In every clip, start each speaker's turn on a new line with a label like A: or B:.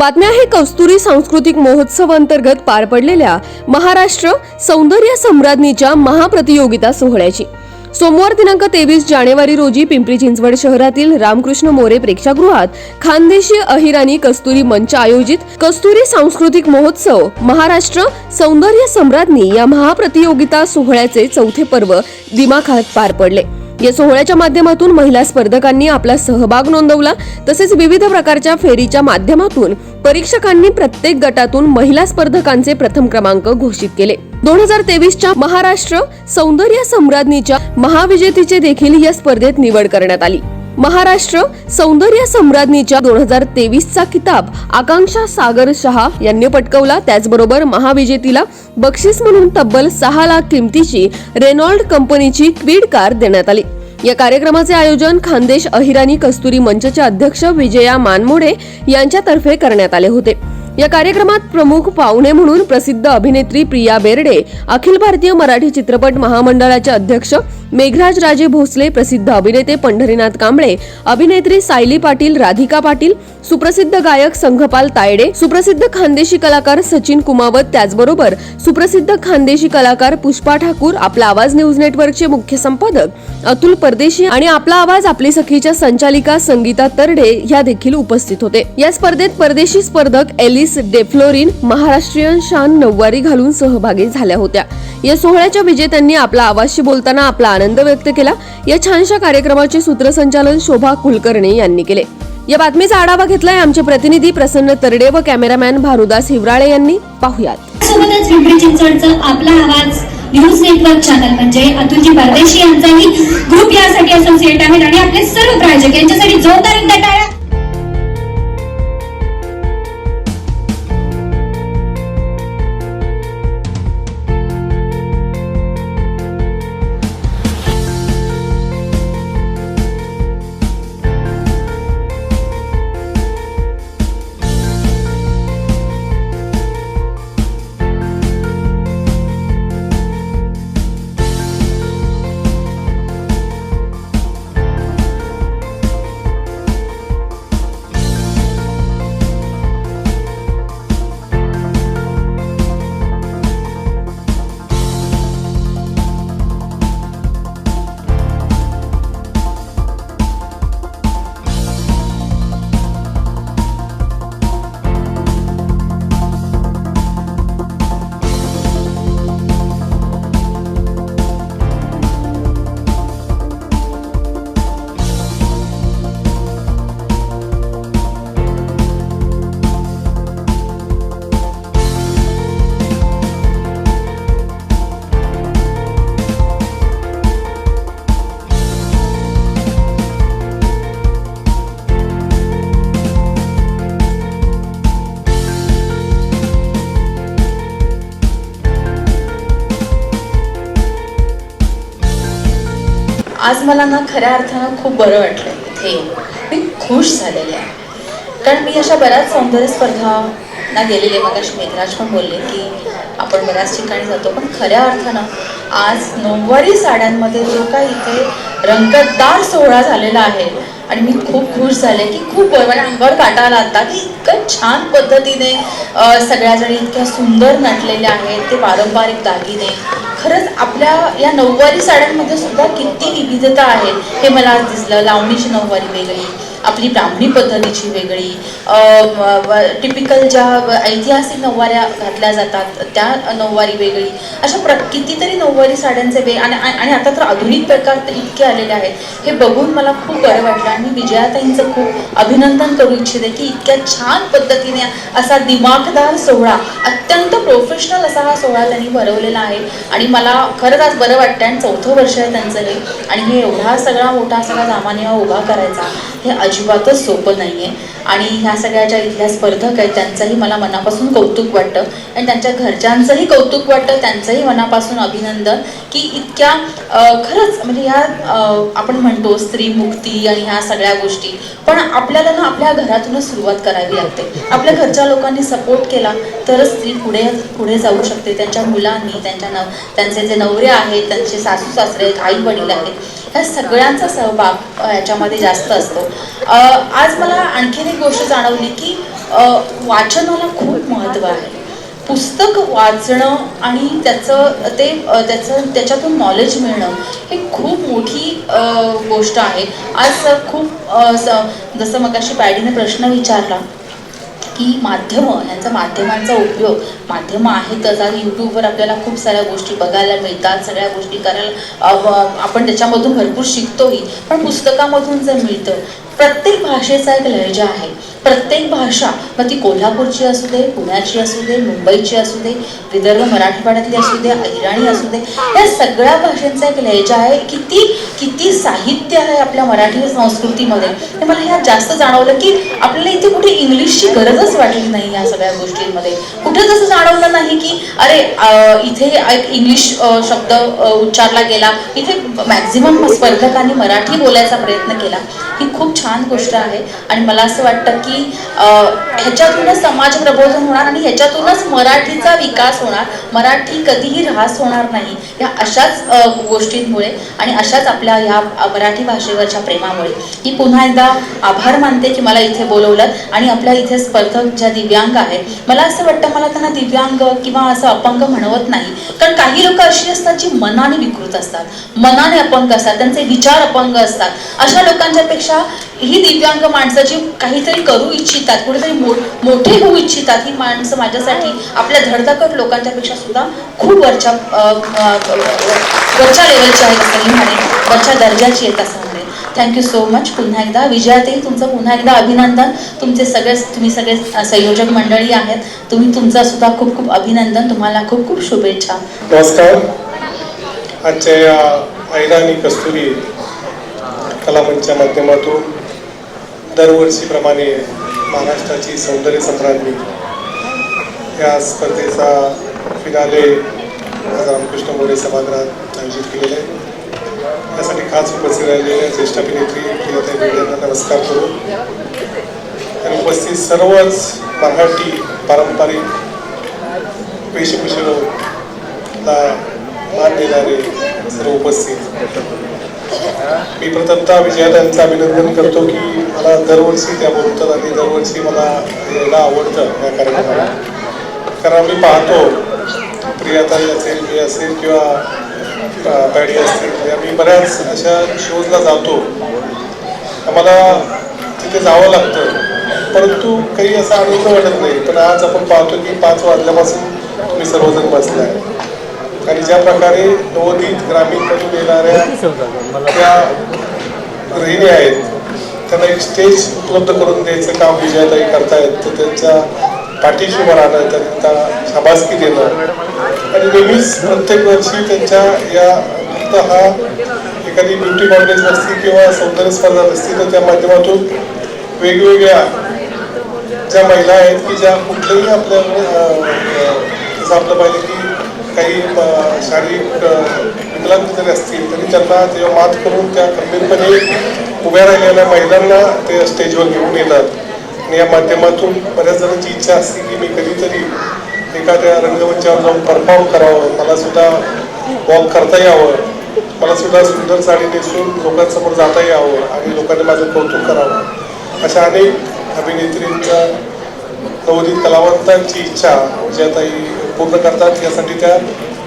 A: बातम्या आहे कस्तुरी सांस्कृतिक महोत्सव अंतर्गत पार पडलेल्या महाराष्ट्र सौंदर्य सम्राज्ञीच्या महाप्रतियोगिता सोहळ्याची. सोमवार दिनांक तेवीस जानेवारी रोजी पिंपरी चिंचवड शहरातील रामकृष्ण मोरे प्रेक्षागृहात खानदेशी अहिराणी कस्तुरी मंच आयोजित कस्तुरी सांस्कृतिक महोत्सव महाराष्ट्र सौंदर्य सम्राज्ञी या महाप्रतियोगिता सोहळ्याचे चौथे पर्व दिमाखात पार पडले. या सोहळ्याच्या माध्यमातून महिला स्पर्धकांनी आपला सहभाग नोंदवला. तसेच विविध प्रकारच्या फेरीच्या माध्यमातून परीक्षकांनी प्रत्येक गटातून महिला स्पर्धकांचे प्रथम क्रमांक घोषित केले. दोन हजार तेवीसच्या महाराष्ट्र सौंदर्य सम्राज्ञीच्या महाविजेतीचे देखील या स्पर्धेत निवड करण्यात आली. महाराष्ट्र सौंदर्य सम्राज्ञीच्या दोन हजार तेवीसचा किताब आकांक्षा सागर शहा यांनी पटकवला. त्याचबरोबर महाविजेतीला बक्षीस म्हणून तब्बल सहा लाख किमतीची रेनॉल्ड कंपनीची क्वीड कार देण्यात आली. या कार्यक्रमाचे आयोजन खानदेश अहिराणी कस्तुरी मंचच्या अध्यक्ष विजया मानमोडे यांच्यातर्फे करण्यात आले होते. या कार्यक्रमात प्रमुख पाहुणे म्हणून प्रसिद्ध अभिनेत्री प्रिया बेर्डे अखिल भारतीय मराठी चित्रपट महामंडळाचे अध्यक्ष मेघराज राजे भोसले प्रसिद्ध अभिनेते पंढरीनाथ कांबळे अभिनेत्री सायली पाटील राधिका पाटील सुप्रसिद्ध गायक संघपाल तायडे सुप्रसिद्ध खानदेशी कलाकार सचिन कुमावत त्याचबरोबर सुप्रसिद्ध खानदेशी कलाकार पुष्पा ठाकूर आपला आवाज न्यूज नेटवर्कचे मुख्य संपादक अतुल परदेशी आणि आपला आवाज आपली सखीच्या संचालिका संगीता तरडे ह्या देखील उपस्थित होते. या स्पर्धेत परदेशी स्पर्धक एली एलिस डेफ्लोरिन महाराष्ट्रीयन शान नऊवारी घालून सहभागी झाल्या होत्या. या सोहळ्याच्या विजेत्यांनी आपला आवाजशी बोलताना आपला आनंद व्यक्त केला. या छानशा कार्यक्रमाचे सूत्रसंचालन शोभा कुलकर्णी यांनी केले. या बातमीचा आढावा घेतलाय आमचे प्रतिनिधी प्रसन्न तरडे व कॅमेरामॅन भारुदास हिवराळे यांनी. पाहुयात.
B: सोबतच पिंपरी चिंचवडचं आपला आवाज न्यूज नेटवर्क चॅनल म्हणजे अतुलजी परदेशी यांचाही ग्रुप यासाठी असोसिएट आहेत आणि आपले सर्व प्रायोजक यांच्यासाठी जोरदार एकदा टाळ्या.
C: आज मला ना खऱ्या अर्थानं खूप बरं वाटलं इथे येऊन. मी खुश झालेले आहे. कारण मी अशा बऱ्याच सौंदर्य स्पर्धा ना गेलेले मग अशी मेघराज पण बोलले की आपण बऱ्याच ठिकाणी जातो पण खऱ्या अर्थानं आज नऊवारी साड्यांमध्ये जो काही इथे रंगतदार सोहळा झालेला आहे आणि मी खूप खुश झाले की खूप म्हणजे अंगावर काटा आला आता की इतकं छान पद्धतीने सगळ्या जणी इतक्या सुंदर नटलेल्या आहेत ते पारंपरिक दागिने खरंच आपल्या या नऊवारी साड्यांमध्ये सुद्धा किती विविधता आहे हे मला आज दिसलं. लावणीची नऊवारी वेगळी आपली ब्राह्मणी पद्धतीची वेगळी टिपिकल ज्या ऐतिहासिक नऊवाऱ्या घातल्या जातात त्या नऊवारी वेगळी. अशा प्र कितीतरी नऊवारी साड्यांचे वेग आणि आणि आता तर आधुनिक प्रकार तर इतके आलेले आहेत. हे बघून मला खूप बरं वाटलं आणि मी विजयाताईंचं खूप अभिनंदन करू इच्छिते की इतक्या छान पद्धतीने असा दिमागदार सोहळा अत्यंत प्रोफेशनल असा हा सोहळा त्यांनी भरवलेला आहे. आणि मला खरंच आज बरं वाटतं आणि चौथं वर्ष आहे त्यांचं हे. आणि हे एवढा सगळा मोठा सगळा सामान्य उभा करायचा हे अजिबातच सोपं नाही आहे आणि ह्या सगळ्या ज्या इथल्या स्पर्धक आहेत त्यांचंही मला मनापासून कौतुक वाटतं. आणि त्यांच्या घरच्यांचंही कौतुक वाटतं त्यांचंही मनापासून अभिनंदन की इतक्या खरंच म्हणजे ह्या आपण म्हणतो स्त्री मुक्ती आणि ह्या सगळ्या गोष्टी. पण आपल्याला ना आपल्या घरातूनच सुरुवात करावी लागते. आपल्या घरच्या लोकांनी सपोर्ट केला तरच स्त्री पुढे पुढे जाऊ शकते. त्यांच्या मुलांनी त्यांच्या नव त्यांचे जे नवरे आहेत त्यांचे सासू सासरे आहेत आई वडील आहेत ह्या सगळ्यांचा सहभाग याच्यामध्ये जास्त असतो. आज मला आणखीन एक गोष्ट जाणवली की वाचनाला खूप महत्त्व आहे. पुस्तक वाचणं आणि त्याचं ते त्याचं त्याच्यातून नॉलेज मिळणं हे खूप मोठी गोष्ट आहे. आज खूप जसं मग अशी पॅडीने प्रश्न विचारला की माध्यमं यांचा माध्यमांचा उपयोग माध्यमं आहेतच आज यूट्यूबवर आपल्याला खूप साऱ्या गोष्टी बघायला मिळतात सगळ्या गोष्टी करायला आपण त्याच्यामधून भरपूर शिकतोही. पण पुस्तकामधून जर मिळतं प्रत्येक भाषेचा एक लहजा आहे. प्रत्येक भाषा मग ती कोल्हापूरची असू दे पुण्याची असू दे मुंबईची असू दे विदर्भ मराठवाड्यातली असू दे अहिराणी असू दे या सगळ्या भाषांचा एक लहजा आहे. किती किती साहित्य आहे आपल्या मराठी संस्कृतीमध्ये. हे मला ह्या जास्त जाणवलं की आपल्याला इथे कुठे इंग्लिशची गरजच वाटली नाही या सगळ्या गोष्टींमध्ये. कुठे तसं जाणवलं नाही की अरे इथे एक इंग्लिश शब्द उच्चारला गेला. इथे मॅक्झिमम स्पर्धकांनी मराठी बोलायचा प्रयत्न केला. ही खूप छान छान गोष्ट आहे. आणि मला असं वाटतं की ह्याच्यातूनच समाज प्रबोधन होणार आणि ह्याच्यातूनच मराठीचा विकास होणार. मराठी कधीही ऱ्हास होणार नाही या अशाच गोष्टींमुळे आणि अशाच आपल्या ह्या मराठी भाषेवरच्या प्रेमामुळे. मी पुन्हा एकदा आभार मानते की मला इथे बोलवलं आणि आपल्या इथे स्पर्धक ज्या दिव्यांग आहेत मला असं वाटतं मला त्यांना दिव्यांग किंवा असं अपंग म्हणवत नाही. कारण काही लोक अशी असतात जी मनाने विकृत असतात. मनाने अपंग असतात. त्यांचे विचार अपंग असतात. अशा लोकांच्या पेक्षा ही दिव्यांग माणसं जी काहीतरी करू इच्छितात कुठेतरी मो मोठे होऊ इच्छितात ही माणसं माझ्यासाठी आपल्या धडधाकट लोकांच्या पेक्षा सुद्धा खूप वरच्या वरच्या लेवलची आहेत असं मी म्हणेन. वरच्या दर्जाची आहेत असं म्हणेन. थँक्यू सो मच पुन्हा एकदा विजयाताई तुमचं पुन्हा एकदा अभिनंदन. तुमचे सगळे तुम्ही सगळे संयोजक मंडळी आहेत. तुम्ही तुमचं सुद्धा खूप खूप अभिनंदन. तुम्हाला खूप खूप शुभेच्छा.
D: नमस्कार. आजच्या या आयरा आणि कस्तुरी कलामंचच्या माध्यमातून दरवर्षीप्रमाणे महाराष्ट्राची सौंदर्य संक्रांती या स्पर्धेचा फिनाले रामकृष्ण मोरे सभागृहात आयोजित केलेले आहे. त्यासाठी खास उपस्थित राहिलेल्या ज्येष्ठ अभिनेत्री किंवा यांना नमस्कार करू. आणि उपस्थित सर्वच मराठी पारंपरिक वेशभूषेला मान देणारे सर्व उपस्थित मी प्रथमतः विजयातांचं अभिनंदन करतो की मला दरवर्षी त्या बोलतात आणि दरवर्षी मला यायला आवडतं या कार्यक्रमाला. कारण मी पाहतो प्रियाताई असेल मी असेल किंवा पॅडी असतील या मी बऱ्याच अशा शोजला जातो. आम्हाला तिथे जावं लागतं. परंतु काही असा आनंद वाटत नाही. पण आज आपण पाहतो की पाच वाजल्यापासून तुम्ही सर्वजण बसलाय. आणि ज्या प्रकारे नवोदित ग्रामीणमधून येणाऱ्या त्या गृहिणी आहेत त्यांना एक स्टेज उपलब्ध करून द्यायचं काम विजयाताई करतायत तर त्यांच्या पाठीशी उभं राहणं त्यांना शाबासकी देणं. आणि नेहमीच प्रत्येक वर्षी त्यांच्या या फक्त हा एखादी ब्युटी कॉन्टेस्ट नसती किंवा सौंदर्य स्पर्धा नसती तर त्या माध्यमातून वेगवेगळ्या ज्या महिला आहेत की ज्या कुठल्याही आपल्या जसं आपलं पाहिजे की काही शारीरिक विकलांग जरी असतील तरी त्यांना तेव्हा मात करून त्या खंबीरपणे उभ्या राहिलेल्या महिलांना ते स्टेजवर घेऊन येतात. आणि या माध्यमातून बऱ्याच जणांची इच्छा असते की मी कधीतरी एखाद्या रंगमंचावर जाऊन परफॉर्म करावं. मला सुद्धा वॉक करता यावं. मला सुद्धा सुंदर साडी नेसून लोकांसमोर जाता यावं आणि लोकांनी माझं कौतुक करावं. अशा अनेक अभिनेत्रींचा नवोदित कलावंतांची इच्छा विजयाताई पूर्ण करतात. यासाठी त्या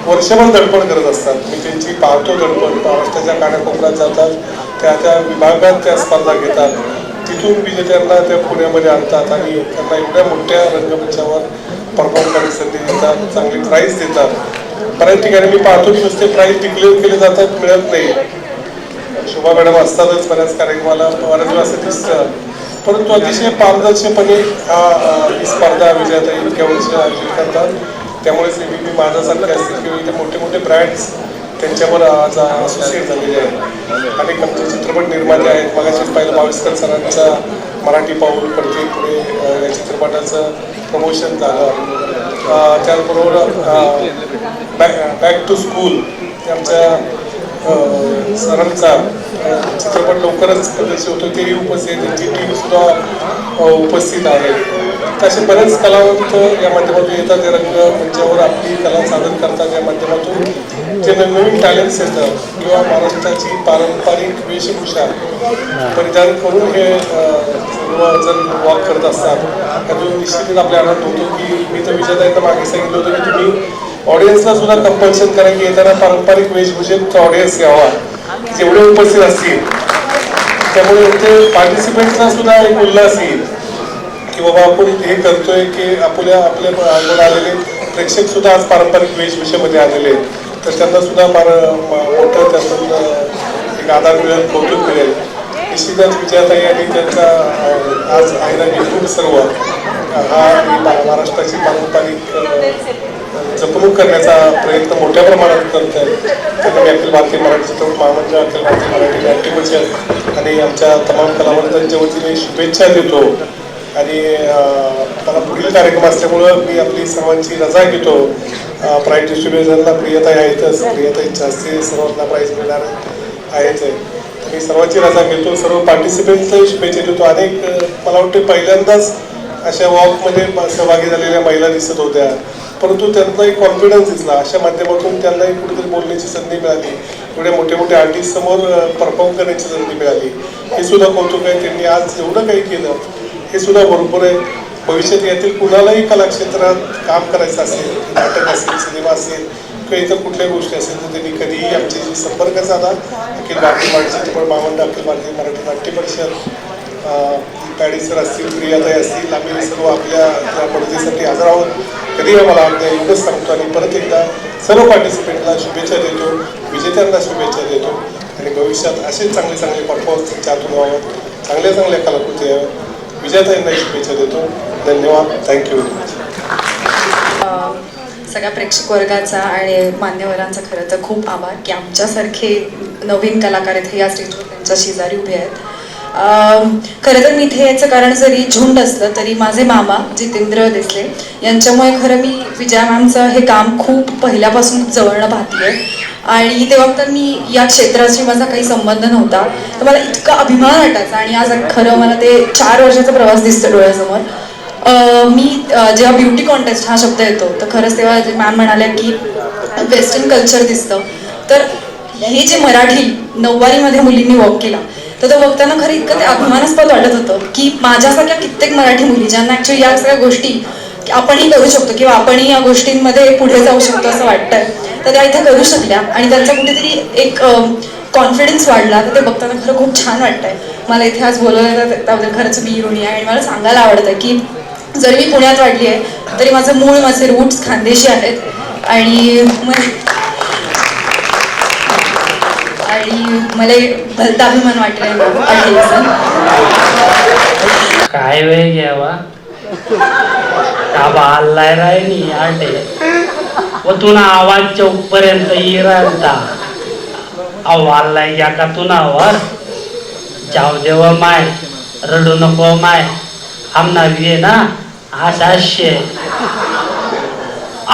D: वर्षभर दडपण करत असतात. मी त्यांची पाहतो दडपण. महाराष्ट्राच्या कानाकोपऱ्यात जातात. त्या त्या विभागात त्या स्पर्धा घेतात. तिथून विजेत्यांना त्या पुण्यामध्ये आणतात आणि त्यांना एवढ्या मोठ्या रंगमंचावर परफॉर्म करण्याची संधी देतात. चांगली प्राईज देतात. बऱ्याच ठिकाणी मी पाहतो की नुसते प्राईज डिक्लेअर केले जातात मिळत नाही. शोभा मॅडम असतातच बऱ्याच कार्यक्रमाला. बऱ्याच वेळा असं दिसतं. परंतु अतिशय पारदर्शकपणे हा ही स्पर्धा विजेता इतक्या वर्ष आयोजित करतात. त्यामुळेच नेहमी मी माझ्यासारखे असतील किंवा इथे मोठे मोठे ब्रँड्स त्यांच्यावर आज असोसिएट झालेले आहेत. अनेक आमचे चित्रपट निर्माते आहेत. मगाशीच पाहिलं बावीसकर सरांचा मराठी पाऊल पडते पुढे या चित्रपटाचं प्रमोशन झालं. त्याचबरोबर बॅक बॅक टू स्कूल आमच्या सरांचा चित्रपट लवकरच प्रदर्शित होतो. तेही उपस्थित आहे त्यांची टीमसुद्धा उपस्थित आहे. असे बरेच कलावंत या माध्यमातून येतात. या रंग मंचावर आपली कला सादर करतात या माध्यमातून. जे नवनवीन टॅलेंट्स येतात. किंवा महाराष्ट्राची पारंपरिक वेशभूषा परिधान करून हे जर वॉक करत असतात. त्यातून निश्चितच आपल्या आनंद होतो की मी तर विजयताईंना मागे सांगितलं होतं की तुम्ही ऑडियन्सला सुद्धा कंपल्शन करा की येताना पारंपरिक वेशभूषेत ऑडियन्स यावा. जेवढे उपस्थित असतील. त्यामुळे ते पार्टिसिपेंट्सला सुद्धा एक उल्हास येईल. की बाबा आपण हे करतोय की आपल्या आपल्या आलेले प्रेक्षक सुद्धा आज पारंपरिक वेशभूषेमध्ये आलेले आहेत. तर त्यांना सुद्धा फार मोठं त्यातून एक आधार मिळेल कौतुक मिळेल. निश्चितच विजयाताई आणि त्यांचा अं, आज आयरा नेतृत्व सर्व. हा महाराष्ट्राची पारंपरिक जपणूक करण्याचा प्रयत्न मोठ्या प्रमाणात करत आहे त्यांना मी अखिल भारतीय मराठी चित्रपट महामंडळ अखिल भारतीय मराठी नाट्यमंच आणि आमच्या तमाम कलावंतांच्या वतीने शुभेच्छा देतो. आणि आता पुढील कार्यक्रम असल्यामुळं मी आपली सर्वांची रजा घेतो. प्राईज डिस्ट्रीब्युशनला प्रियताई प्रियता इच्छा असते सर्वांना प्राईज मिळणार आहेच आहे. मी सर्वांची रजा घेतो. सर्व पार्टिसिपेंट्सलाही शुभेच्छा देतो. अनेक मला वाटते पहिल्यांदाच अशा वॉकमध्ये सहभागी झालेल्या महिला दिसत होत्या. परंतु त्यांना एक कॉन्फिडन्स दिसला. अशा माध्यमातून त्यांनाही कुठेतरी बोलण्याची संधी मिळाली. एवढ्या मोठ्या मोठ्या आर्टिस्ट समोर परफॉर्म करण्याची संधी मिळाली. हे सुद्धा कौतुक आहे. त्यांनी आज एवढं काही केलं. हे सुद्धा बरोबर आहे भविष्यात यातील कुणालाही कलाक्षेत्रात काम करायचं असेल नाटक असेल सिनेमा असेल किंवा इतर कुठल्याही गोष्टी असेल तर त्यांनी कधीही आमच्याशी संपर्क साधा. अखिल भारतीय मराठी चित्रपट भावंड अखिल भारतीय मराठी नाट्य परिषद पॅडी सर असतील प्रियाताई असतील आम्ही सर्व आपल्या या मदतीसाठी हजर आहोत. कधी मला आमच्या एवढंच सांगतो आणि परत एकदा सर्व पार्टिसिपेंटला शुभेच्छा देतो विजेत्यांना शुभेच्छा देतो. आणि भविष्यात असेच चांगले चांगले परफॉर्मन्स त्यातून व्हावं चांगल्या चांगल्या कलाकृती याव्या विजेत्यांना शुभेच्छा देतो. धन्यवाद. थँक्यू व्हेरी मच
E: सगळ्या प्रेक्षक वर्गाचा आणि मान्यवरांचा खरं तर खूप आभार की आमच्यासारखे नवीन कलाकार इथे या स्टेजवर त्यांच्या शेजारी उभे आहेत. खरं तर मी इथे यायचं कारण जरी झुंड असलं तरी माझे मामा जितेंद्र देसले यांच्यामुळे खरं मी विजया मॅमचं हे काम खूप पहिल्यापासून जवळनं पाहते आणि तेव्हा तर मी या क्षेत्राशी माझा काही संबंध नव्हता. तर मला इतका अभिमान वाटायचा आणि आज खरं मला ते चार वर्षाचा प्रवास दिसतो डोळ्यासमोर. मी जेव्हा ब्युटी कॉन्टेस्ट हा शब्द येतो तर खरंच तेव्हा मॅम म्हणाल्या की वेस्टर्न कल्चर दिसतं. तर हे जे मराठी नऊवारीमध्ये मुलींनी वॉक केला तर तो बघताना खरं इतकं ते अभिमानास्पद वाटत होतं की माझ्यासारख्या कित्येक मराठी मुली ज्यांना ॲक्च्युली या सगळ्या गोष्टी आपणही करू शकतो किंवा आपणही या गोष्टींमध्ये पुढे जाऊ शकतो असं वाटतंय तर त्या इथे करू शकल्या आणि त्यांचा कुठेतरी एक कॉन्फिडन्स वाढला. तर ते बघताना खरं खूप छान वाटतंय. मला इथे आज बोलवलं तर त्याबद्दल खरंच मी ऋणी आहे आणि मला सांगायला आवडतं की जरी मी पुण्यात वाढली आहे तरी माझं मूळ माझे रूट्स खानदेशी आहेत. आणि मग आणि मला भलता अभिमान वाटला
F: काय वेळ घ्यावा? का हल्लाय राहिनी आटे. व तुना आवाज चौक पर्यंत येरांता अहो हल्लाय या का तुना वर जाऊ देव माय रडू नको माय. आमना विये ना आशाशे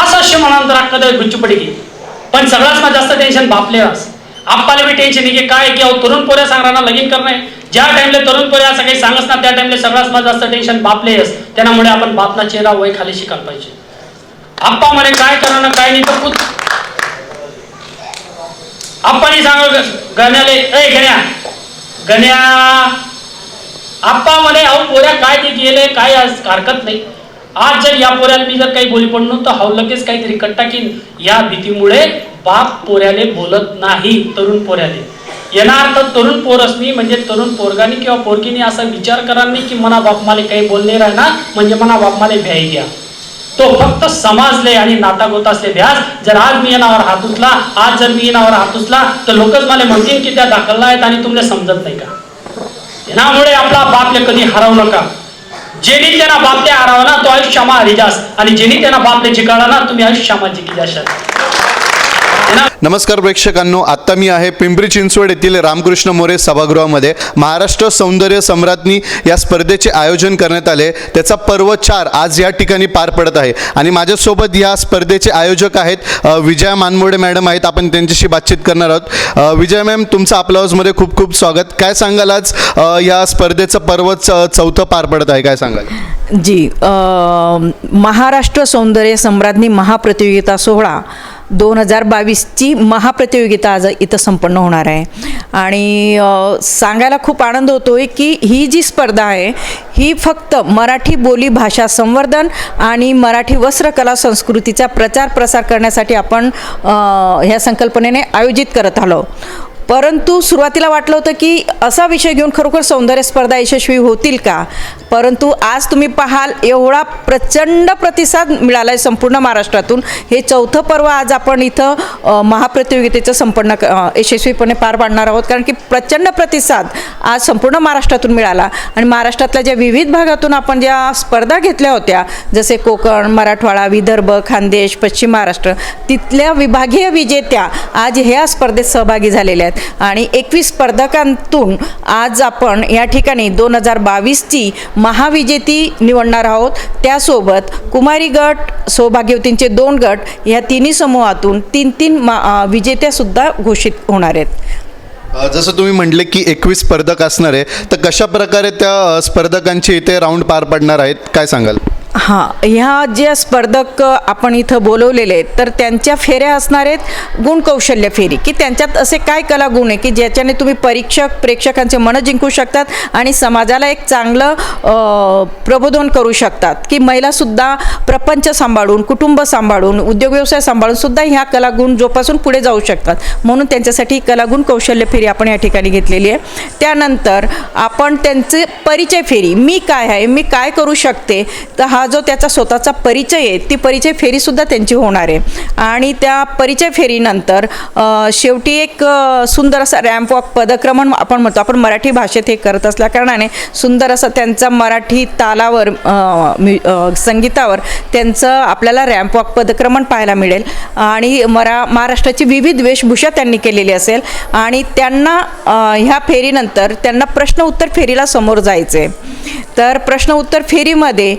F: आशाशे म्हणा तर अक्का तर गुच्ची पडी पण सगळ्यात मला जास्त टेन्शन बापले आपल्याला बी टेन्शन आहे की काय की अहो तरुण पोऱ्या सांगणार लगीन करणे ज्या टाइमला तरुण पोऱ्या असं काही सांगत ना त्या टाइमला सगळ्यात जास्त टेन्शन बापले त्यामुळे आपण बापला चेहरा वय खाली शिकायला पाहिजे. आप्पा म्हणे काय करणार काय नाही तर पुत आप्पानी सांग गण्याले ए गण्या गण्या आप्पा म्हणे अहो पोऱ्या काय ते गेले काय आज हरकत नाही. आज जर या पोऱ्याला मी जर काही बोली पडलो तर हाव लगेच काहीतरी कट्टा की या भीतीमुळे बाप पोऱ्याले बोलत नाही तरुण पोऱ्याले येणार तर तरुण पोरसनी म्हणजे तरुण पोरगानी किंवा पोरगीनी असा विचार करा नाही की मना बाप माले काही बोलणे राहणार म्हणजे मना बाप माले भ्याई घ्या. तो फक्त समाजले आणि नाता गोतासले ध्यास जर आज मी येणावर हात उचला आज जर मी येणावर हात उचला तर लोकच मला म्हणतील की त्या दाखलला आहेत आणि तुम्हाला समजत नाही का? यामुळे आपला बापले कधी हरवू नका. जेनी त्यांना बापले हरावा ना तो आयुष्यामा हरिजास आणि जेनी त्यांना बापले जिकाळा ना तुम्ही आयुष्यामा जिकी जाशाल
G: नमस्कार प्रेक्षकांनो आत्ता मी आहे पिंपरी चिंचवड येथील रामकृष्ण मोरे सभागृहामध्ये. महाराष्ट्र सौंदर्य सम्राज्ञी या स्पर्धेचे आयोजन करण्यात आले. त्याचा पर्व चार आज या ठिकाणी पार पडत आहे. आणि माझ्यासोबत या स्पर्धेचे आयोजक आहेत विजया मानमोडे मॅडम आहेत. आपण त्यांच्याशी बातचीत करणार आहोत. विजय विजया मॅम तुमचं आपल्या हाऊसमध्ये खूप खूप स्वागत. काय सांगाल आज या स्पर्धेचं पर्व च- चौथं पार पडत आहे? काय सांगाल?
H: जी महाराष्ट्र सौंदर्य सम्राज्ञी महाप्रतियोगिता सोहळा दोन हजार बावीसची महाप्रतियोगिता आज इथं संपन्न होणार आहे. आणि सांगायला खूप आनंद होतो आहे की ही जी स्पर्धा आहे ही फक्त मराठी बोली भाषा संवर्धन आणि मराठी वस्त्रकला संस्कृतीचा प्रचार प्रसार करण्यासाठी आपण ह्या संकल्पनेने आयोजित करत आलो. परंतु सुरुवातीला वाटलं होतं की असा विषय घेऊन खरोखर सौंदर्य स्पर्धा यशस्वी होतील का? परंतु आज तुम्ही पाहाल एवढा प्रचंड प्रतिसाद मिळाला आहे संपूर्ण महाराष्ट्रातून. हे चौथं पर्व आज आपण इथं महाप्रतियोगितेचं संपन्न क- यशस्वीपणे पार पाडणार आहोत. कारण की प्रचंड प्रतिसाद आज संपूर्ण महाराष्ट्रातून मिळाला. आणि महाराष्ट्रातल्या ज्या विविध भागातून आपण ज्या स्पर्धा घेतल्या होत्या जसे कोकण मराठवाडा विदर्भ खानदेश पश्चिम महाराष्ट्र तिथल्या विभागीय विजेत्या आज ह्या स्पर्धेत सहभागी झालेल्या आहेत. आणि एकवीस स्पर्धकांतून आज आपण या ठिकाणी दोन हजार बावीसची महाविजेती निवडणार आहोत. त्यासोबत कुमारी गट सौभाग्यवतींचे दोन गट या तिन्ही समूहातून तीन तीन मा विजेत्यासुद्धा घोषित होणार आहेत.
G: जसं तुम्ही म्हटले की एकवीस स्पर्धक असणार आहे तर कशा प्रकारे त्या स्पर्धकांचे इथे राऊंड पार पडणार आहेत काय सांगाल?
H: हां ह्या ज्या स्पर्धक आपण इथं बोलवलेले आहेत तर त्यांच्या फेऱ्या असणार आहेत गुणकौशल्य फेरी. की त्यांच्यात असे काय कलागुण आहे की ज्याच्याने तुम्ही परीक्षक प्रेक्षकांचे मनं जिंकू शकतात आणि समाजाला एक चांगलं प्रबोधन करू शकतात. की महिलासुद्धा प्रपंच सांभाळून कुटुंब सांभाळून उद्योग व्यवसाय सांभाळून सुद्धा ह्या कलागुण जोपासून पुढे जाऊ शकतात. म्हणून त्यांच्यासाठी कलागुण कौशल्य फेरी आपण या ठिकाणी घेतलेली आहे. त्यानंतर आपण त्यांचे परिचय फेरी मी काय आहे मी काय करू शकते तर हा हा जो त्याचा स्वतःचा परिचय आहे ती परिचय फेरीसुद्धा त्यांची होणार आहे. आणि त्या परिचय फेरीनंतर शेवटी एक सुंदर असा रॅम्प वॉक पदक्रमण आपण म्हणतो. आपण मराठी भाषेत हे करत असल्या कारणाने सुंदर असा त्यांचा मराठी तालावर संगीतावर त्यांचं आपल्याला रॅम्प वॉक पदक्रमण पाहायला मिळेल. आणि मरा महाराष्ट्राची विविध वेशभूषा त्यांनी केलेली असेल. आणि त्यांना ह्या फेरीनंतर त्यांना प्रश्न उत्तर फेरीला समोर जायचे तर प्रश्न उत्तर फेरीमध्ये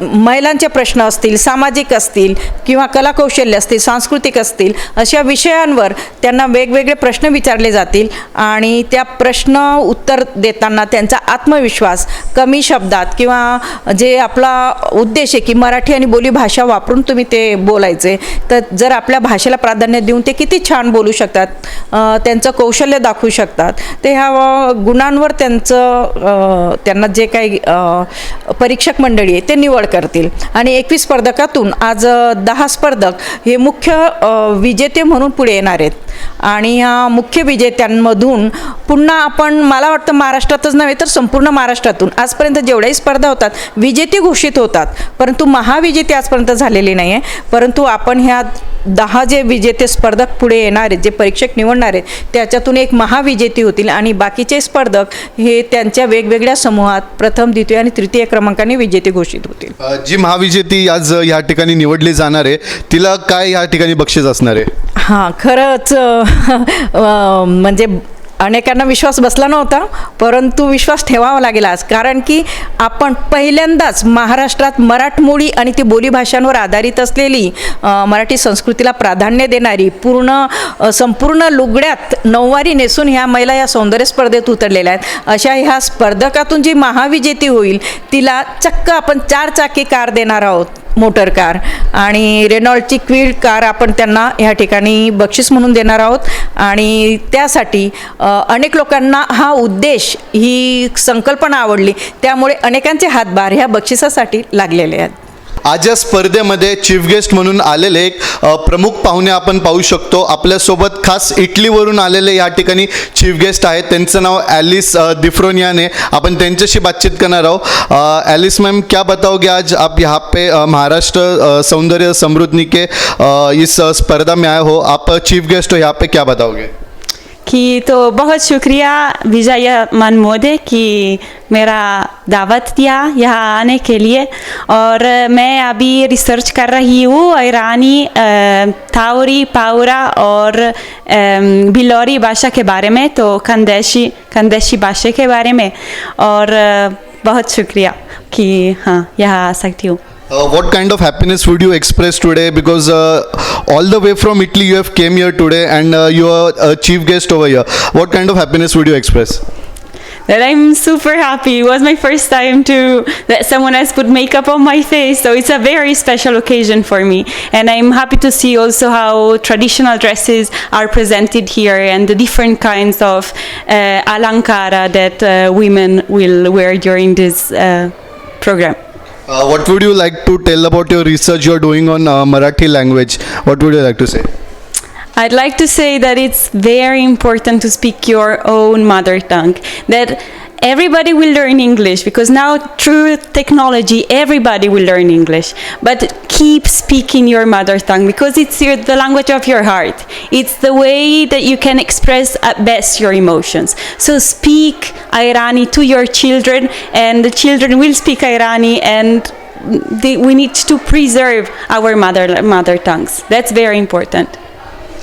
H: महिलांचे प्रश्न असतील सामाजिक असतील किंवा कलाकौशल्य असतील सांस्कृतिक असतील अशा विषयांवर त्यांना वेगवेगळे प्रश्न विचारले जातील आणि त्या प्रश्न उत्तर देताना त्यांचा आत्मविश्वास कमी शब्दात किंवा जे आपला उद्देश आहे की मराठी आणि बोली भाषा वापरून तुम्ही ते बोलायचे तर जर आपल्या भाषेला प्राधान्य देऊन ते किती छान बोलू शकतात त्यांचं कौशल्य दाखवू शकतात ते ह्या गुणांवर त्यांचं त्यांना जे काही परीक्षक मंडळी आहेत ते निवड करतील. आणि एकवीस स्पर्धकातून आज दहा स्पर्धक हे मुख्य विजेते म्हणून पुढे येणार आहेत. आणि ह्या मुख्य विजेत्यांमधून पुन्हा आपण मला वाटतं महाराष्ट्रातच नव्हे तर संपूर्ण महाराष्ट्रातून आजपर्यंत जेवढ्याही स्पर्धा होतात विजेते घोषित होतात. परंतु महाविजेते आजपर्यंत झालेले नाही आहे परंतु आपण ह्या दहा जे विजेते स्पर्धक पुढे येणार आहेत जे परीक्षक निवडणार आहेत त्याच्यातून एक महाविजेती होतील आणि बाकीचे स्पर्धक हे त्यांच्या वेगवेगळ्या समूहात प्रथम द्वितीय आणि तृतीय क्रमांकाने विजेते घोषित होतील.
G: अ, जी महाविजेती आज या ठिकाणी निवडली जाणार आहे तिला काय या ठिकाणी बक्षीस असणार आहे?
H: हां खरंच म्हणजे अनेकांना विश्वास बसला नव्हता परंतु विश्वास ठेवावा लागेल आज. कारण की आपण पहिल्यांदाच महाराष्ट्रात मराठमोळी आणि ती बोलीभाषांवर आधारित असलेली मराठी संस्कृतीला प्राधान्य देणारी पूर्ण संपूर्ण लुगड्यात नऊवारी नेसून ह्या महिला या सौंदर्य स्पर्धेत उतरलेल्या आहेत. अशा ह्या स्पर्धकातून जी महाविजेती होईल तिला चक्क आपण चार चाकी कार देणार आहोत. Motor car. आणि रेनॉल्डची क्वीड कार आपण त्यांना ह्या ठिकाणी बक्षीस म्हणून देणार आहोत. आणि त्यासाठी अनेक लोकांना हा उद्देश ही संकल्पना आवडली. त्यामुळे अनेकांचे हातभार ह्या बक्षिसासाठी लागलेले आहेत.
G: आज या स्पर्धेमध्ये चीफ गेस्ट म्हणून आलेले एक प्रमुख पाहुणे आपण पाहू शकतो. आपल्यासोबत खास इटलीवरून आलेले या ठिकाणी चीफ गेस्ट आहेत. त्यांचं नाव ॲलिस दिफ्रोनियाने. आपण त्यांच्याशी बातचीत करणार आहोत. ॲलिस मैम क्या बताओगे आज आप यहाँ पे महाराष्ट्र सौंदर्य समृद्धि के इस स्पर्धा में आए हो. आप चीफ गेस्ट हो. यहाँ पे क्या बताओगे?
I: कि तो बहुत शुक्रिया विजय मनमोदे कि मेरा दावत दिया यहाँ आने के लिए। और मैं अभी रिसर्च कर रही हूँ ईरानी थावरी पावरा और बिलोरी भाषा के बारे में तो खंदेशी खंदेशी भाषा के बारे में। और बहुत शुक्रिया कि हाँ यहाँ आ सकती हूँ।
G: Uh, what kind of happiness would you express today? Because uh, all the way from Italy you have came here today and uh, you are a chief guest over here. What kind of happiness would you express?
I: that I'm super happy. It was my first time to that someone else put makeup on my face, so it's a very special occasion for me. And I'm happy to see also how traditional dresses are presented here and the different kinds of uh, alankara that uh, women will wear during this uh, program.
G: Uh, what would you like to tell about your research you are doing on uh, Marathi language? What would you like to say?
I: I'd like to say that it's very important to speak your own mother tongue. That everybody will learn English because now through technology everybody will learn English. But keep speaking your mother tongue because it's your, the language of your heart. It's the way that you can express at best your emotions. So speak Irani to your children and the children will speak Irani and we need to preserve our mother mother tongues. That's very important.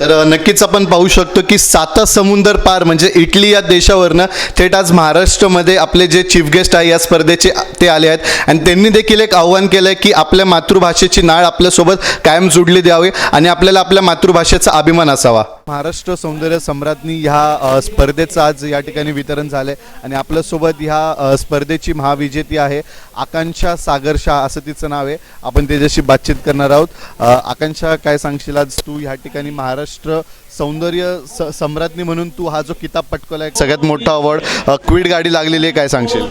G: तर नक्कीच आपण पाहू शकतो की साता समुंदर पार म्हणजे इटली या देशावरनं थेट आज महाराष्ट्रामध्ये आपले जे चीफ गेस्ट आहे या स्पर्धेचे ते आले आहेत. आणि त्यांनी देखील एक आव्हान केलं आहे की आपल्या मातृभाषेची नाळ आपल्यासोबत कायम जुडली द्यावी आणि आपल्याला आपल्या मातृभाषेचा अभिमान असावा. महाराष्ट्र सौंदर्य सम्राज्ञी ह्या स्पर्धेचं आज या ठिकाणी वितरण झालं आणि आपल्यासोबत ह्या स्पर्धेची महाविजेती आहे आकांक्षा सागर शाह असं तिचं नाव आहे. आपण त्याच्याशी बातचीत करणार आहोत. आकांक्षा काय सांगशील आज तू ह्या ठिकाणी महाराष्ट्र सौंदर्य स सम्राज्ञी म्हणून तू हा जो किताब पटकवला आहे सगळ्यात मोठा अवॉर्ड क्विड गाडी लागलेली आहे काय सांगशील?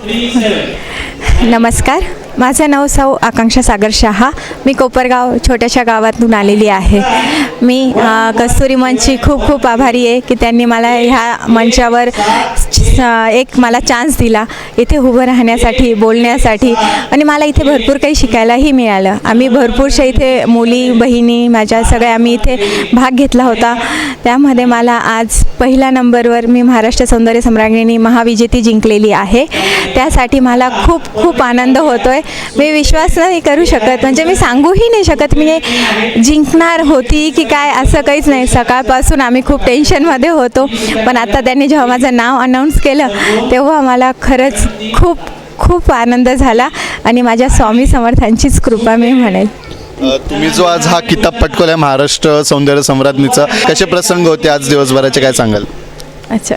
J: नमस्कार. माझं नाव सौ आकांक्षा सागर शहा. मी कोपरगाव छोट्याशा गावातून आलेली आहे. मी कस्तुरी मंचची खूप खूप आभारी आहे की त्यांनी मला ह्या मंचावर एक मला चान्स दिला. इथे उभं राहण्यासाठी बोलण्यासाठी आणि मला इथे भरपूर काही शिकायलाही मिळालं. आम्ही भरपूरशा इथे मुली बहिणी माझ्या सगळ्या आम्ही इथे भाग घेतला होता. त्यामध्ये मला आज पहिल्या नंबरवर मी महाराष्ट्र सौंदर्य सम्राज्ञीनी महाविजेती जिंकलेली आहे. त्यासाठी मला खूप खूप आनंद होतो आहे मी विश्वास नाही करू शकत. म्हणजे मी सांगूही नाही शकत. मी जिंकणार होती की काय असं काहीच नाही. सकाळपासून आम्ही खूप टेन्शनमध्ये होतो. पण आता त्यांनी जेव्हा माझं नाव अनाऊन्स केलं तेव्हा मला खरंच खूप खूप आनंद झाला. आणि माझ्या स्वामी समर्थांचीच कृपा मी म्हणेल
G: तुम्ही जो आज हा किताब पटकवलाय महाराष्ट्र सौंदर्य सम्राज्ञीचा कसे प्रसंग होते आज दिवसभराचे काय सांगाल?
J: अच्छा.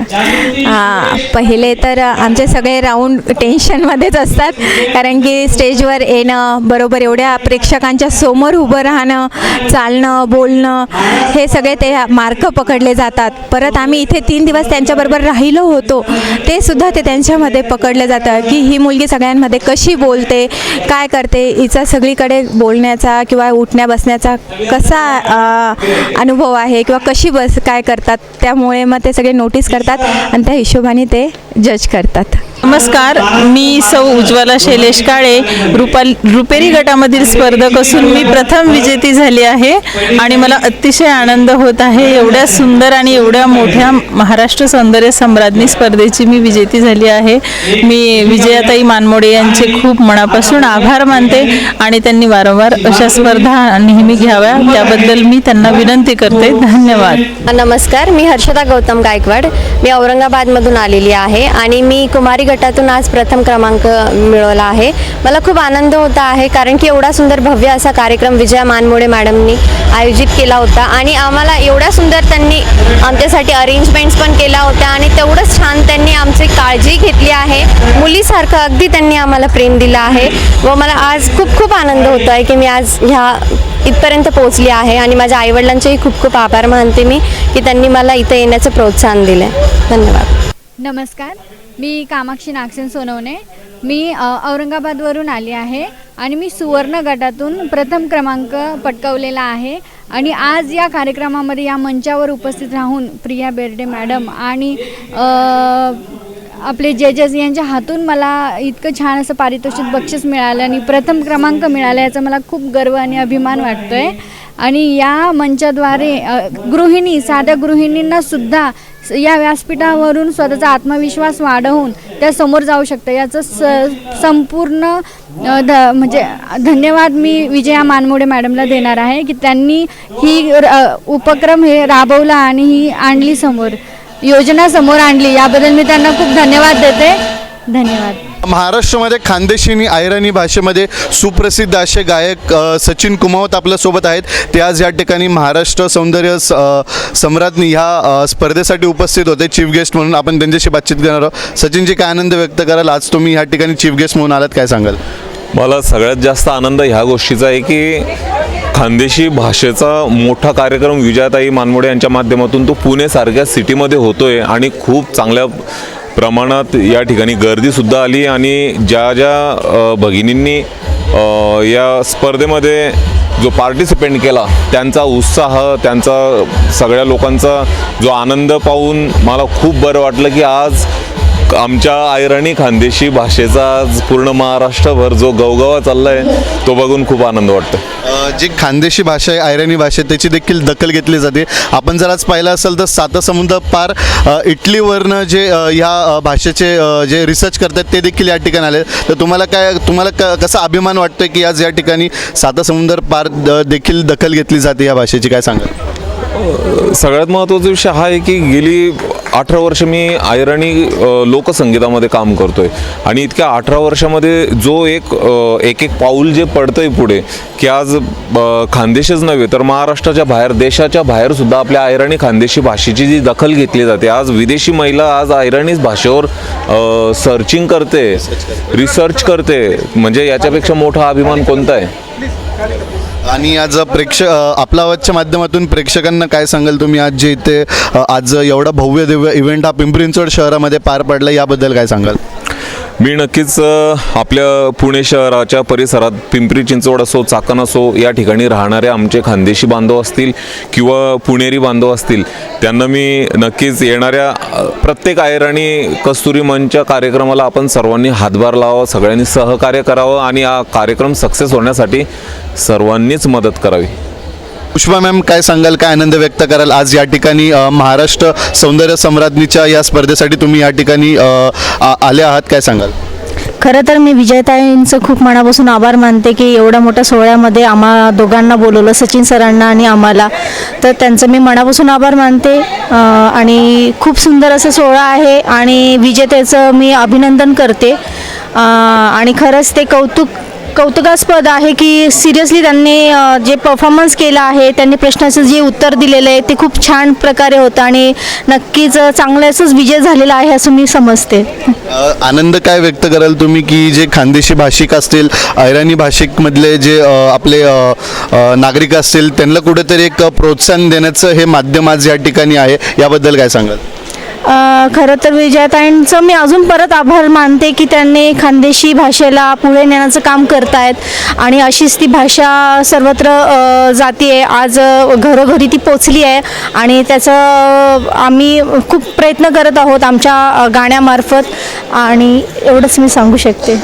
J: पहिले तर आमचे सगळे राऊंड टेन्शनमध्येच असतात कारण की स्टेजवर येणं बरोबर एवढ्या प्रेक्षकांच्या समोर उभं राहणं चालणं बोलणं हे सगळे ते मार्क पकडले जातात. परत आम्ही इथे तीन दिवस त्यांच्याबरोबर राहिलो होतो ते सुद्धा ते त्यांच्यामध्ये पकडलं जातं की ही मुलगी सगळ्यांमध्ये कशी बोलते काय करते हिचा सगळीकडे बोलण्याचा किंवा उठण्या बसण्याचा कसा अनुभव आहे किंवा कशी बस काय करतात त्यामुळे मग ते सगळे नोटीस करतात आणि त्या हिशोबाने ते जज करतात.
K: नमस्कार मी सौ उज्ज्वला शैलेश काळे रुपाल रुपेरी गटामधील स्पर्धक असून मी प्रथम विजेती झाली आहे आणि मला अतिशय आनंद होत आहे. एवढ्या सुंदर आणि एवढ्या मोठ्या महाराष्ट्र सौंदर्य सम्राज्ञी स्पर्धेची मी विजेती झाली आहे. मी विजयाताई मानमोडे यांचे खूप मनापासून आभार मानते आणि त्यांनी वारंवार अशा स्पर्धा नेहमी घ्याव्या. त्याबद्दल मी त्यांना विनंती करते. धन्यवाद.
L: नमस्कार मी हर्षदा गौतम गायकवाड. मी औरंगाबादमधून आलेली आहे आणि मी कुमारी गटातून आज प्रथम क्रमांक मिळवला आहे. मला खूप आनंद होता आहे कारण की एवढा सुंदर भव्य असा कार्यक्रम विजया मानमोडे मॅडमनी आयोजित केला होता आणि आम्हाला एवढ्या सुंदर त्यांनी आमच्यासाठी अरेंजमेंट्स पण केल्या होत्या आणि तेवढंच छान त्यांनी आमची काळजी घेतली आहे. मुलीसारखं अगदी त्यांनी आम्हाला प्रेम दिलं आहे व मला आज खूप खूप आनंद होतो आहे की मी आज ह्या इथपर्यंत पोहोचली आहे आणि माझ्या आईवडिलांचेही खूप खूप आभार मानते मी की त्यांनी मला इथं येण्याचं प्रोत्साहन दिलं आहे धन्यवाद.
M: नमस्कार. मी कामाक्षी नागसेन सोनवणे. मी औरंगाबादवरून आली आहे आणि मी सुवर्ण गटातून प्रथम क्रमांक पटकवलेला आहे. आणि आज या कार्यक्रमामध्ये या मंचावर उपस्थित राहून प्रिया बेर्डे मॅडम आणि आपले जजेस यांच्या हातून मला इतकं छान असं पारितोषिक बक्षीस मिळालं आणि प्रथम क्रमांक मिळाला याचा मला खूप गर्व आणि अभिमान वाटतो आहे आणि या मंचाद्वारे गृहिणी साध्या गृहिणींना सुद्धा या व्यासपीठावरून स्वतःचा आत्मविश्वास वाढवून त्या समोर जाऊ शकतं. याचं स संपूर्ण ध म्हणजे धन्यवाद मी विजया मानमोडे मॅडमला देणार आहे की त्यांनी ही र- उपक्रम हे राबवला आणि ही आणली समोर योजना समोर आणली. याबद्दल मी त्यांना खूप धन्यवाद देते. धन्यवाद.
G: महाराष्ट्रामध्ये खानदेशी आणि आयराणी भाषेमध्ये सुप्रसिद्ध असे गायक सचिन कुमावत आपल्यासोबत आहेत. ते आज या ठिकाणी महाराष्ट्र सौंदर्य स- सम्राज्ञी ह्या स्पर्धेसाठी उपस्थित होते चीफ गेस्ट म्हणून आपण त्यांच्याशी बातचीत करणार आहोत. सचिनजी काय आनंद व्यक्त कराल? आज तुम्ही ह्या ठिकाणी चीफ गेस्ट म्हणून आलात काय सांगाल?
N: मला सगळ्यात जास्त आनंद ह्या गोष्टीचा आहे की खानदेशी भाषेचा मोठा कार्यक्रम विजयाताई मानमोडे यांच्या माध्यमातून तो पुणेसारख्या सिटीमध्ये होतोय आणि खूप चांगल्या प्रमाणात या ठिकाणी गर्दीसुद्धा आली आणि ज्या ज्या भगिनींनी या स्पर्धेमध्ये जो पार्टिसिपेंट केला त्यांचा उत्साह त्यांचा सगळ्या लोकांचा जो आनंद पाहून मला खूप बरं वाटलं की आज आमच्या आयराणी खानदेशी भाषेचा पूर्ण महाराष्ट्रभर जो गवगवा चाललाय तो बघून खूप आनंद वाटतो
G: जी खानदेशी भाषा आहे आयराणी भाषा आहे, त्याची देखील दखल घेतली जाते. आपण जर आज पाहिलं असेल तर सातासमुद्र पार अ, इटलीवरनं जे ह्या भाषेचे जे रिसर्च करतात ते देखील या ठिकाणी आले. तर तुम्हाला काय तुम्हाला क कसा अभिमान वाटतोय की आज या ठिकाणी सातासमुद्र पार द- देखील दखल घेतली जाते या भाषेची काय सांगा
N: सगळ्यात महत्त्वाचा विषय हा आहे की गेली अठरा वर्ष मी आयरणी लोकसंगीतामध्ये काम करतोय. आणि इतक्या अठरा वर्षामध्ये जो एक एक एक पाऊल जे पडतंय पुढे की आज खानदेशच नव्हे तर महाराष्ट्राच्या बाहेर देशाच्या बाहेर सुद्धा आपल्या आयरणी खानदेशी भाषेची जी दखल घेतली जाते. आज विदेशी महिला आज आयरणीच भाषेवर सर्चिंग करते रिसर्च करते. म्हणजे याच्यापेक्षा मोठा अभिमान कोणता आहे?
G: आणि आज प्रेक्षक आपला आवाजच्या माध्यमातून प्रेक्षकांना काय सांगाल तुम्ही? आज जे इथे आज एवढा भव्य दिव्य इव्हेंट हा पिंपरी चिंचवड शहरामध्ये पार पडला याबद्दल काय सांगाल?
N: मी नक्कीच आपल्या पुणे शहराच्या परिसरात पिंपरी चिंचवड असो चाकण असो या ठिकाणी राहणारे आमचे खानदेशी बांधव असतील किंवा पुणेरी बांधव असतील त्यांना मी नक्कीच येणाऱ्या प्रत्येक आयराणी कस्तुरी मंचच्या कार्यक्रमाला आपण सर्वांनी हातभार लावा सगळ्यांनी सहकार्य करावं आणि हा कार्यक्रम सक्सेस होण्यासाठी सर्वांनीच मदत करावी.
G: पुष्पा मॅम काय सांगाल काय आनंद व्यक्त कराल? आज या ठिकाणी महाराष्ट्र सौंदर्य सम्राज्ञीच्या या स्पर्धेसाठी तुम्ही या ठिकाणी आले आहात काय सांगाल?
O: खरं तर मी विजयताईंचं खूप मनापासून आभार मानते की एवढ्या मोठ्या सोहळ्यामध्ये आम्हा दोघांना बोलवलं सचिन सरांना आणि आम्हाला. तर त्यांचं मी मनापासून आभार मानते आणि खूप सुंदर असं सोहळा आहे आणि विजेत्याचं मी अभिनंदन करते. आणि खरंच ते कौतुक कौतुकास्पद आहे की सिरियसली त्यांनी जे परफॉर्मन्स केला आहे त्यांनी प्रश्नाचं जे उत्तर दिलेलं आहे ते खूप छान प्रकारे होतं आणि नक्कीच चांगलं असंच विजय झालेला आहे असं मी समजते.
G: आनंद काय व्यक्त कराल तुम्ही की जे खानदेशी भाषिक असतील अहिराणी भाषिकमधले जे आपले नागरिक असतील त्यांना कुठेतरी एक प्रोत्साहन देण्याचं हे माध्यम आज या ठिकाणी आहे. याबद्दल काय सांगाल?
O: खरं तर विजयाताईंचं मी अजून परत आभार मानते की त्यांनी खानदेशी भाषेला पुढे नेण्याचं काम करतायत. आणि अशीच ती भाषा सर्वत्र जाती आहे आज घरोघरी ती पोचली आहे आणि त्याचं आम्ही खूप प्रयत्न करत आहोत आमच्या गाण्यामार्फत. आणि एवढंच मी सांगू शकते.